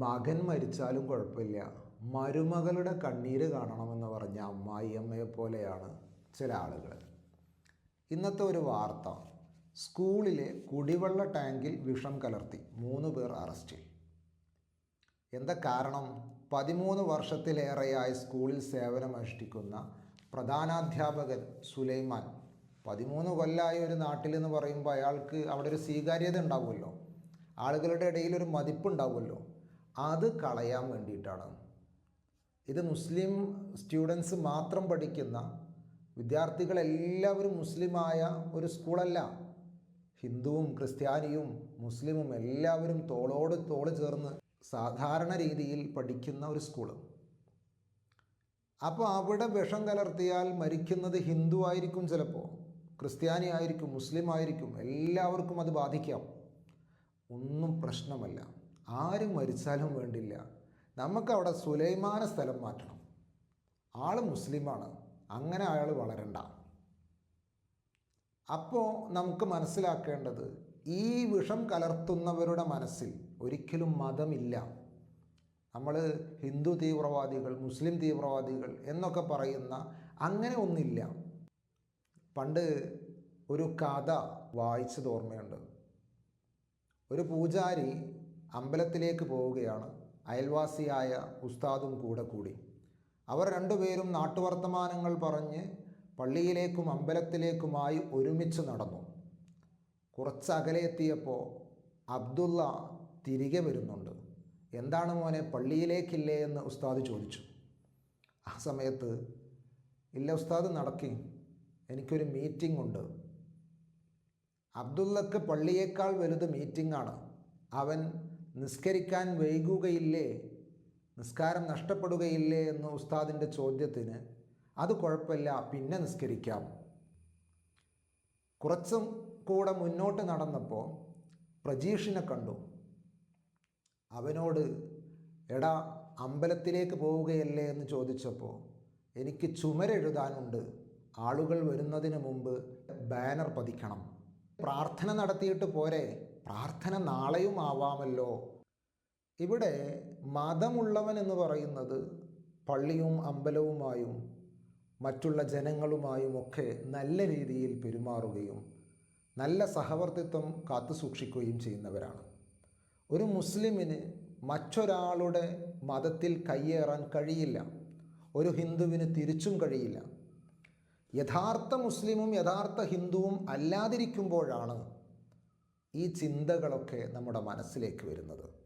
മകൻ മരിച്ചാലും കുഴപ്പമില്ല. മരുമകളുടെ കണ്ണീര് കാണണമെന്ന് പറഞ്ഞ അമ്മായിയമ്മയെ പോലെയാണ് ചില ആളുകൾ ഇന്നത്തെ ഒരു വാർത്ത. സ്കൂളിലെ കുടിവെള്ള ടാങ്കിൽ വിഷം കലർത്തി മൂന്ന് പേർ അറസ്റ്റിൽ എന്താ കാരണം? പതിമൂന്ന് വർഷത്തിലേറെയായി സ്കൂളിൽ സേവനമനുഷ്ഠിക്കുന്ന പ്രധാനാധ്യാപകൻ സുലൈമാൻ. പതിമൂന്ന് കൊല്ലമായ ഒരു നാട്ടിൽ എന്ന് പറയുമ്പോൾ അയാൾക്ക് അവിടെ ഒരു സ്വീകാര്യത ഉണ്ടാവുമല്ലോ. ആളുകളുടെ ഇടയിൽ ഒരു മതിപ്പുണ്ടാവുമല്ലോ. അത് കളയാൻ വേണ്ടിയിട്ടാണ്. ഇത് മുസ്ലിം സ്റ്റുഡൻസ് മാത്രം പഠിക്കുന്ന വിദ്യാർത്ഥികളെല്ലാവരും മുസ്ലിമായ ഒരു സ്കൂളല്ല. ഹിന്ദുവും ക്രിസ്ത്യാനിയും മുസ്ലിമും എല്ലാവരും തോളോട് തോൾ ചേർന്ന് സാധാരണ രീതിയിൽ പഠിക്കുന്ന ഒരു സ്കൂൾ. അപ്പോൾ അവിടെ വിഷം കലർത്തിയാൽ മരിക്കുന്നത് ഹിന്ദു ആയിരിക്കും ചിലപ്പോൾ ക്രിസ്ത്യാനി ആയിരിക്കും മുസ്ലിം ആയിരിക്കും എല്ലാവർക്കും അത് ബാധിക്കാം. ഒന്നും പ്രശ്നമല്ല. ആരും മരിച്ചാലും വേണ്ടില്ല. നമുക്കവിടെ സുലൈമാന സ്ഥലം മാറ്റണം. ആൾ മുസ്ലിമാണ്. അങ്ങനെ അയാൾ വളരണ്ട. അപ്പോൾ നമുക്ക് മനസ്സിലാക്കേണ്ടത് ഈ വിഷം കലർത്തുന്നവരുടെ മനസ്സിൽ ഒരിക്കലും മതമില്ല. നമ്മൾ ഹിന്ദു തീവ്രവാദികൾ മുസ്ലിം തീവ്രവാദികൾ എന്നൊക്കെ പറയുന്ന അങ്ങനെ ഒന്നില്ല. പണ്ട് ഒരു കഥ വായിച്ചത് ഓർമ്മയുണ്ട്. ഒരു പൂജാരി അമ്പലത്തിലേക്ക് പോവുകയാണ് അയൽവാസിയായ ഉസ്താദും കൂടെ കൂടി. അവർ രണ്ടുപേരും നാട്ടുവർത്തമാനങ്ങൾ പറഞ്ഞ് പള്ളിയിലേക്കും അമ്പലത്തിലേക്കുമായി ഒരുമിച്ച് നടന്നു. കുറച്ചകലെത്തിയപ്പോൾ എത്തിയപ്പോൾ അബ്ദുള്ള തിരികെ വരുന്നുണ്ട്. എന്താണ് മോനെ പള്ളിയിലേക്കില്ലേ? എന്ന് ഉസ്താദ് ചോദിച്ചു. ആ സമയത്ത് ഇല്ല ഉസ്താദ് നടക്കി. എനിക്കൊരു മീറ്റിംഗ് ഉണ്ട്. അബ്ദുള്ളക്ക് പള്ളിയേക്കാൾ വലുത് മീറ്റിംഗാണ് അവൻ നിസ്കരിക്കാൻ വൈകുകയില്ലേ? നിസ്കാരം നഷ്ടപ്പെടുകയില്ലേ എന്ന ഉസ്താദിന്റെ ചോദ്യത്തിന് അത് കുഴപ്പമില്ല പിന്നെ നിസ്കരിക്കാം. കുറച്ചും കൂടെ മുന്നോട്ട് നടന്നപ്പോൾ പ്രജീഷിനെ കണ്ടു. അവനോട് എടാ അമ്പലത്തിലേക്ക് പോവുകയല്ലേ? എന്ന് ചോദിച്ചപ്പോൾ എനിക്ക് ചുമരെഴുതാനുണ്ട് ആളുകൾ വരുന്നതിന് മുമ്പ് ബാനർ പതിക്കണം. പ്രാർത്ഥന നടത്തിയിട്ട് പോരെ. പ്രാർത്ഥന നാളെയും ആവാമല്ലോ ഇവിടെ മതമുള്ളവൻ എന്ന് പറയുന്നത് പള്ളിയും അമ്പലവുമായും മറ്റുള്ള ജനങ്ങളുമായും ഒക്കെ നല്ല രീതിയിൽ പെരുമാറുകയും നല്ല സഹവർത്തിത്വം കാത്തു സൂക്ഷിക്കുകയും ചെയ്യുന്നവരാണ്. ഒരു മുസ്ലിമിന് മറ്റൊരാളുടെ മതത്തിൽ കയ്യേറാൻ കഴിയില്ല. ഒരു ഹിന്ദുവിന് തിരിച്ചും കഴിയില്ല. യഥാർത്ഥ മുസ്ലിമും യഥാർത്ഥ ഹിന്ദുവും അല്ലാതിരിക്കുമ്പോഴാണ് ഈ ചിന്തകളൊക്കെ നമ്മുടെ മനസ്സിലേക്ക് വരുന്നത്.